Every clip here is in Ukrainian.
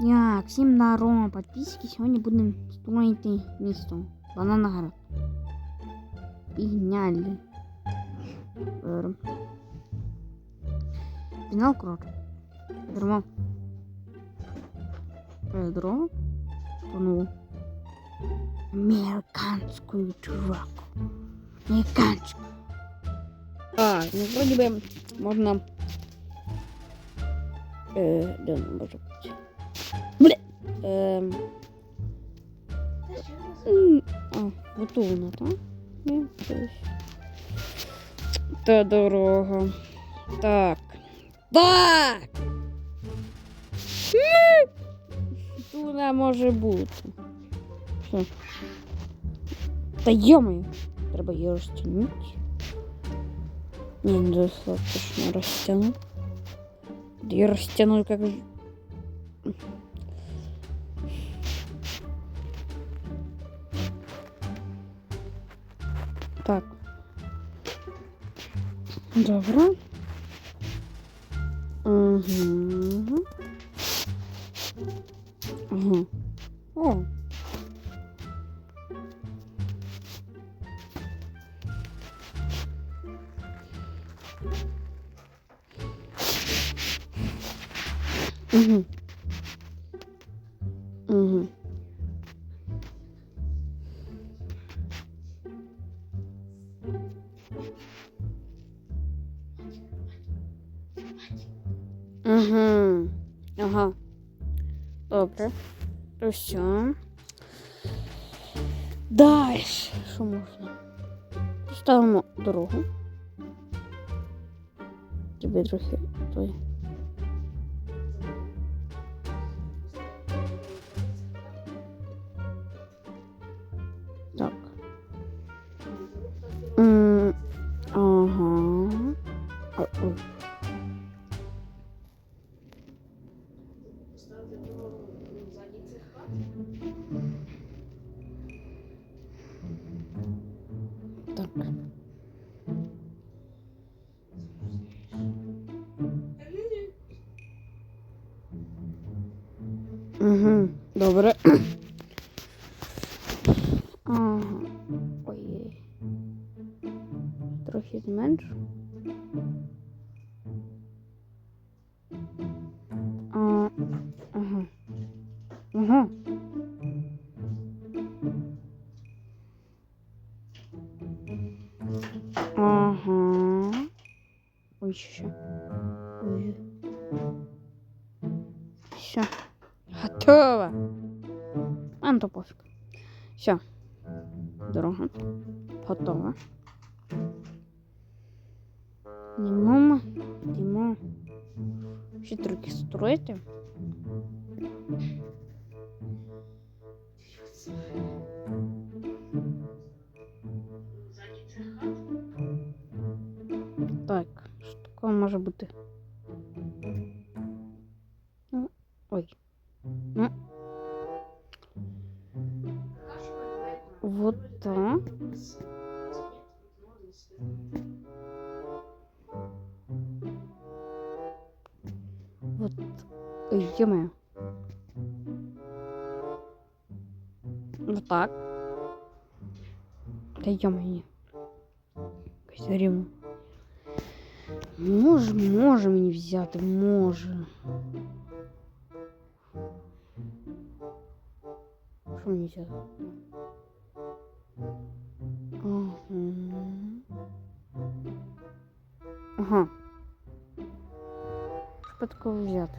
Так, всім здорово, подписчики. Сьогодні будемо строїти місто. Бананоград. Пігняли. Берем. Фінал крот. Беремо. Педро. Тону. Американську чуваку. Американську. Так, ну вроді би можна... Е, де вона може бути? Бля. Ем. М, А, вот вона, так? Ні, десь. Та дорога. Так. Так! М! Тут вона може бути. Все. Та йомаю. Треба її розтягнути. Ні, недостаточно розтягнути. Я растяну как Добре. Угу. Угу. О. Угу. Угу. Ага. Добре. То все. Далі. Що можна? Ставимо дорогу. Тебе трохи той. Трохи зменшу. А, ага. Ага. Ага. Ой, ще. Ой. Все. Готово. А, то пофіг. Все. Дорога. Готова. Йдемо, йдемо. Ще трохи строїти. Так, що такого може бути? Вот. Ой, ё Вот так. Да ё-моё. Якось рівно. Може, може мені взяти, може. Що мені взяти? Ага. Ага. Що такого взяти?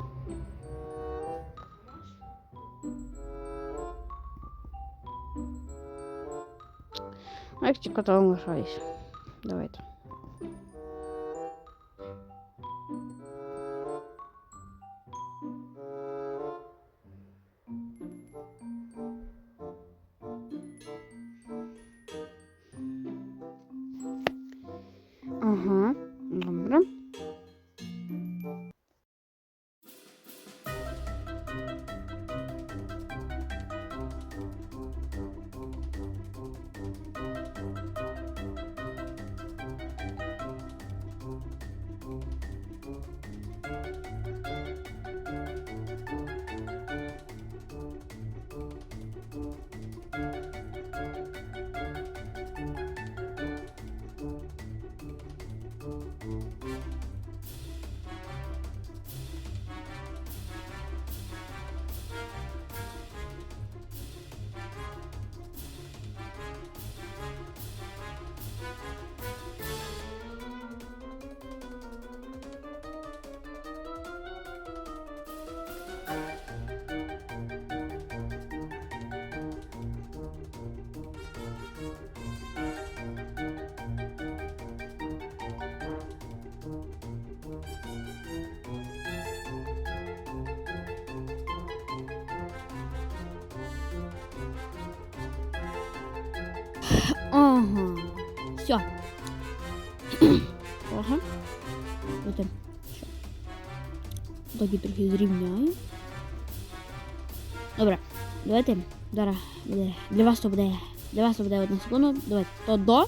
А як кота лишаюсь? Давайте. Ага, Ага. Все. Ага. Ще. Тоді трохи зрівняю. Добре. Давайте. Зараз буде. Для вас то буде. Для вас то буде одна секунда. Давайте. То до.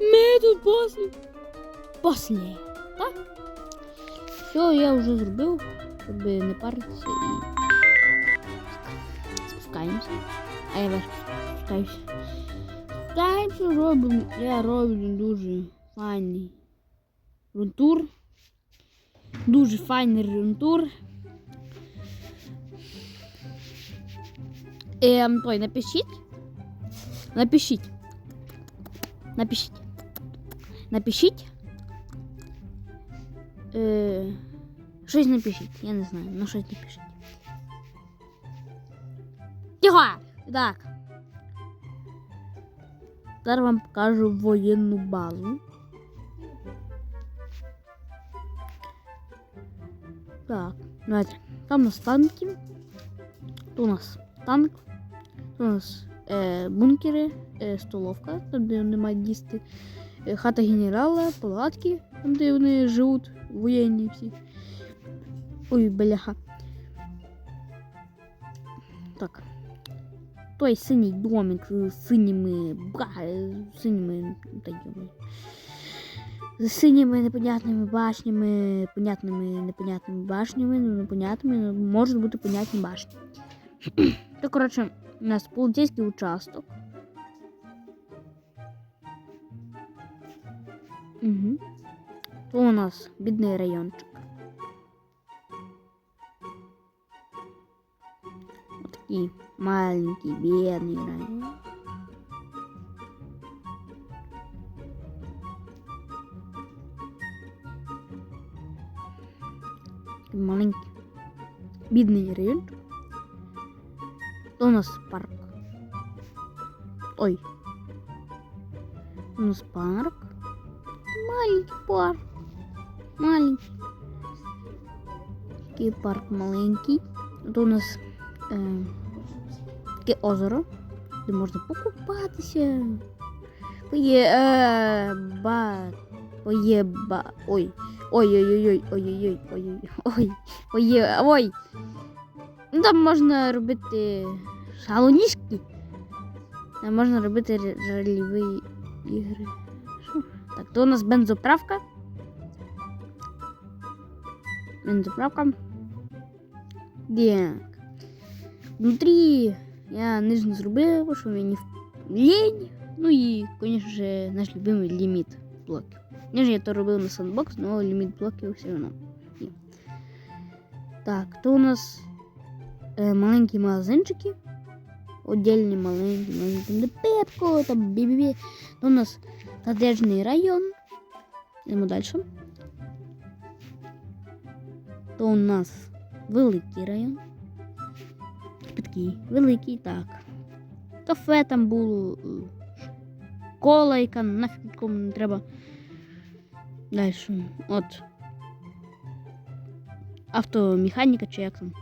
Ми тут после. После. Так? Все, я вже зробив, щоб не паритися і спускаємося. А я верх спускаюся. Спускаємося, робимо. Я роблю дуже файний рунтур. Дуже файний рунтур. Ем, той, напишіть. Напишіть. Напишіть. Напишіть. Е, щось напишіть, я не знаю, ну щось напишіть. Тихо! Так. Зараз вам покажу воєнну базу. Так, давайте. Там у нас танки. Тут у нас танк. Тут у нас е, бункери, е, столовка, там де вони мають їсти. Е, хата генерала, палатки, там де вони живуть, воєнні всі. Ой, бляха. Так. Той синій домик з синіми бра, з синіми та йоми. З синіми непонятними башнями, понятними непонятними башнями, ну непонятними, ну, можуть бути понятні башні. То, коротше, у нас поліцейський участок. Угу. То у нас бідний райончик. Отакий маленький, бідний район. Маленький. Бідний райончик. То у нас парк. Ой. У нас парк. Маленький парк. Маленький. Такий парк маленький. Тут у нас таке озеро, де можна покупатися. Поє, е. Ой. Ой-ой-ой, ой-ой-ой, ой-ой-ой, ой, ой. Ну там можна робити шалоніжки. Там можна робити р- ігри. Так, то у нас бензоправка. Бензоправка. Так. Внутрі я нижньо зробив, що мені лінь. Ну і, звісно ж, наш любимий ліміт блоків. Ніж я то робив на сандбокс, але ліміт блоків все одно. Так, то у нас е, маленькі магазинчики. Отдельні маленькі, маленькі, там пепко, там бі-бі-бі. То у нас коттеджний район. Йдемо далі. То у нас великий район. Такий великий, так. Кафе там було. е, Школа, яка нафіг нікому не треба. Далі. От. Автомеханіка чи як там.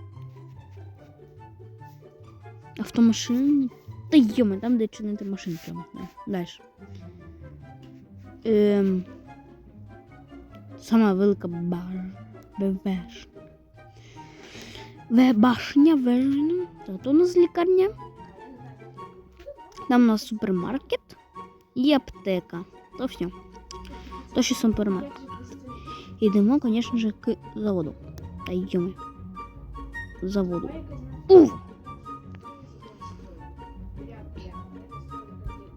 Автомашини. Та йоми, там де чинити машини прямо. Далі. Ем, сама велика баш. Беш. Ве башня, вежня. Тут у нас лікарня. Там у нас супермаркет і аптека. То все. То ще супермаркет. Йдемо, звісно ж, к заводу. Та йдемо. Заводу. Уф!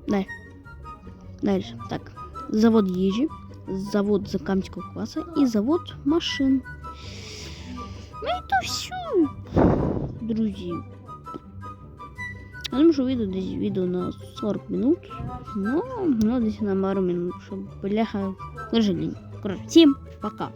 Далі. Далі. Так. Завод їжі, завод закамського кваса і завод машин. Ну і то все, друзі. Я думаю, що відео десь відео на 40 минут. Ну, ну десь на пару минут, щоб бляха, к сожалению. Короче, всім пока.